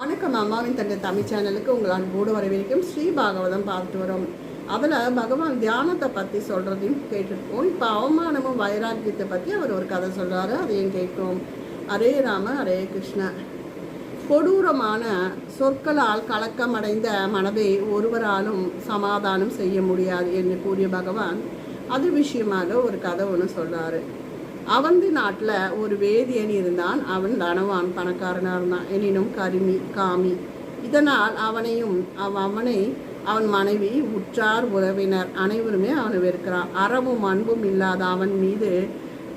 வணக்கம் அம்மாவின் தந்தை தமிழ் சேனலுக்கு உங்கள் அன்போடு வரவேற்கும் ஸ்ரீ பாகவதம் பார்த்து வரோம். அதில் பகவான் தியானத்தை பற்றி சொல்கிறதையும் கேட்டிருக்கோம் இப்போ அவமானமும் வைராக்கியத்தை பற்றி அவர் ஒரு கதை சொல்கிறாரு அதையும் கேட்கும் ஹரே ராம ஹரே கிருஷ்ண. கொடூரமான சொற்களால் கலக்கமடைந்த மனதை ஒருவராலும் சமாதானம் செய்ய முடியாது என்று கூறிய பகவான் அது விஷயமாக ஒரு கதை ஒன்று சொல்கிறாரு அவந்தி நாட்டில் ஒரு வேதியன் இருந்தான். அவன் தனவான் பணக்காரனாக இருந்தான். எனினும் கருமி காமி. இதனால் அவனையும் அவனை அவன் மனைவி உற்றார் உறவினர் அனைவருமே அவனை வெறுக்கிறான் அறவும் அன்பும் இல்லாத அவன் மீது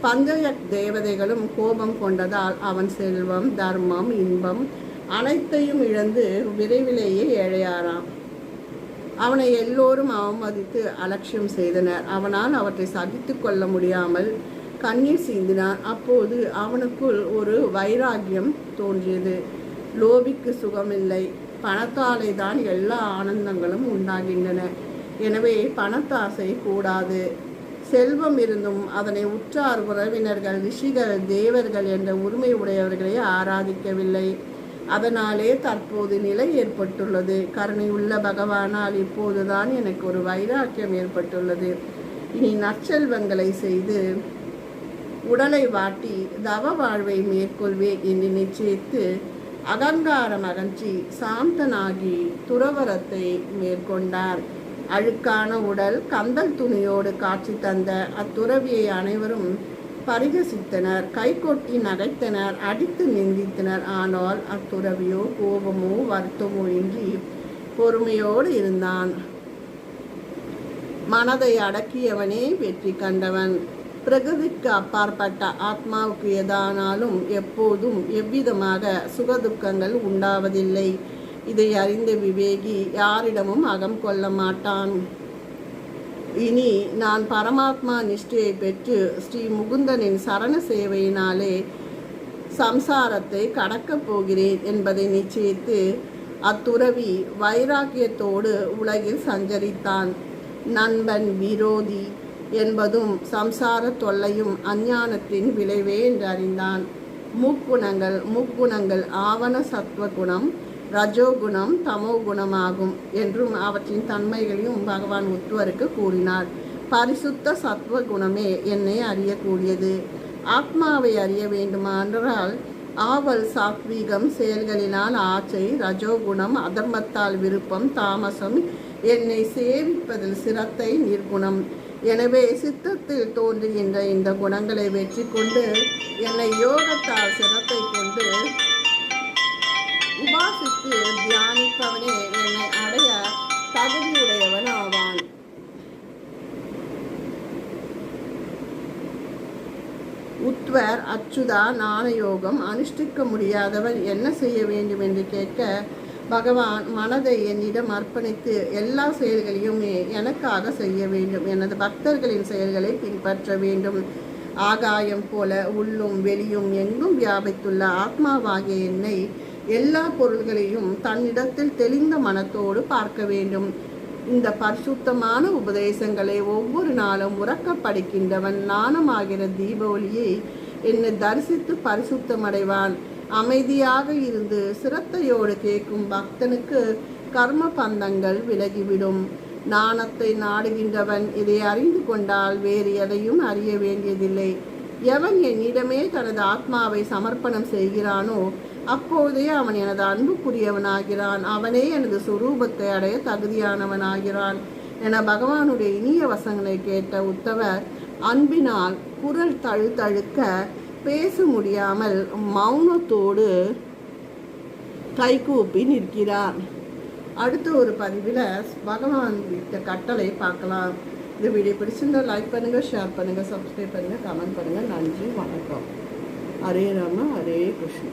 பஞ்சய தேவதைகளும் கோபம் கொண்டதால் அவன் செல்வம் தர்மம் இன்பம் அனைத்தையும் இழந்து விரைவிலேயே ஏழையாராம். அவனை எல்லோரும் அவமதித்து அலட்சியம் செய்தனர். அவனால் அவற்றை சகித்து கொள்ள முடியாமல் கண்ணீர் சிந்தினான். அப்போது அவனுக்குள் ஒரு வைராகியம் தோன்றியது. லோபிக்கு சுகமில்லை. பணத்தாலே தான் எல்லா ஆனந்தங்களும் உண்டாகின்றன. எனவே பணத்தாசை கூடாது. செல்வம் இருந்தும் அதனை உற்றார் உறவினர்கள் ரிஷிகள் தேவர்கள் என்ற உரிமை உடையவர்களை ஆராதிக்கவில்லை. அதனாலே தற்போது நிலை ஏற்பட்டுள்ளது. கருணையுள்ள பகவானால் இப்போதுதான் எனக்கு ஒரு வைராக்கியம் ஏற்பட்டுள்ளது. இனி நற்செல்வங்களை செய்து உடலை வாட்டி தவ வாழ்வை மேற்கொள்வேன் என்று நிச்சயித்து அகங்காரம் அகற்றி சாந்தனாகி துறவரத்தை மேற்கொண்டார். அழுக்கான உடல் கந்தல் துணியோடு காட்சி தந்த அத்துறவியை அனைவரும் பரிகசித்தனர். கைகொட்டி நகைத்தனர் அடித்து நிந்தித்தனர். ஆனால் அத்துறவியோ கோபமோ வருத்தமோ இன்றி பொறுமையோடு இருந்தான். மனதை அடக்கியவனே வெற்றி கண்டவன். பிரகிருதிக்கு அப்பாற்பட்ட ஆத்மாவுக்கு எதானாலும் எப்போதும் எவ்விதமாக சுகதுக்கங்கள் உண்டாவதில்லை. இதை அறிந்த விவேகி யாரிடமும் அகம் கொள்ள மாட்டான். இனி நான் பரமாத்மா நிஷ்டையை பெற்று ஸ்ரீ முகுந்தனின் சரண சேவையினாலே சம்சாரத்தை கடக்கப் போகிறேன் என்பதை நிச்சயித்து அத்துறவி வைராக்கியத்தோடு உலகில் சஞ்சரித்தான். நண்பன் விரோதி என்பதும் சம்சார தொல்லையும் அஞ்ஞானத்தின் விளைவே என்று அறிந்தான். முக்குணங்கள் முக்குணங்கள் ஆவண சத்வகுணம் ரஜோகுணம் தமோ குணமாகும் என்றும் அவற்றின் தன்மைகளையும் பகவான் உத்துவருக்கு கூறினார். பரிசுத்த சத்வ குணமே என்னை அறியக்கூடியது. ஆத்மாவை அறிய வேண்டுமானால் ஆவல் சாத்வீகம் செயல்களினால் ஆச்சை ரஜோகுணம் அதர்மத்தால் விருப்பம் தாமசம் என்னை சேவிப்பதில் சிரத்தை நிர்குணம். எனவே சித்தத்தில் தோன்றுகின்ற இந்த குணங்களை வெற்றி கொண்டு என்னை யோகத்தால் சிரத்தை கொண்டு உபாசித்து தியானிப்பவனே என்னை அடைய தகுதியுடையவன் ஆவான். உத்வர் அச்சுதா ஞானயோகம் அனுஷ்டிக்க முடியாதவன் என்ன செய்ய வேண்டும் என்று கேட்க பகவான் மனதை என்னிடம் அர்ப்பணித்து எல்லா செயல்களையும் எனக்காக செய்ய வேண்டும். எனது பக்தர்களின் செயல்களை பின்பற்ற வேண்டும். ஆகாயம் போல உள்ளும் வெளியும் எங்கும் வியாபித்துள்ள ஆத்மாவாகிய என்னை எல்லா பொருள்களையும் தன்னிடத்தில் தெளிந்த மனத்தோடு பார்க்க வேண்டும். இந்த பரிசுத்தமான உபதேசங்களை ஒவ்வொரு நாளும் உறக்க படிக்கின்றவன் நாணமாகிற தீபாவளியை என்னை தரிசித்து பரிசுத்தமடைவான். அமைதியாக இருந்து சிரத்தையோடு கேட்கும் பக்தனுக்கு கர்ம பந்தங்கள் விலகிவிடும். நாணத்தை நாடுகின்றவன் இதை அறிந்து கொண்டால் வேறு எதையும் அறிய வேண்டியதில்லை. எவன் என்னிடமே தனது ஆத்மாவை சமர்ப்பணம் செய்கிறானோ அப்போதே அவன் எனது அன்புக்குரியவனாகிறான். அவனே எனது சுரூபத்தை அடைய தகுதியானவனாகிறான் என பகவானுடைய இனிய வசங்களை கேட்ட உத்தவர் அன்பினால் குரல் தழுத்தழுக்க பேச முடியாமல் மௌனத்தோடு கைகூப்பி நிற்கிறார். அடுத்த ஒரு பதிவில் பகவான் விட்ட கட்டளை பார்க்கலாம். இந்த வீடியோ பிடிச்சிருந்தால் லைக் பண்ணுங்கள் ஷேர் பண்ணுங்கள் சப்ஸ்கிரைப் பண்ணுங்கள் கமெண்ட் பண்ணுங்கள் நன்றி வணக்கம். ஹரே ராம ஹரே கிருஷ்ணா.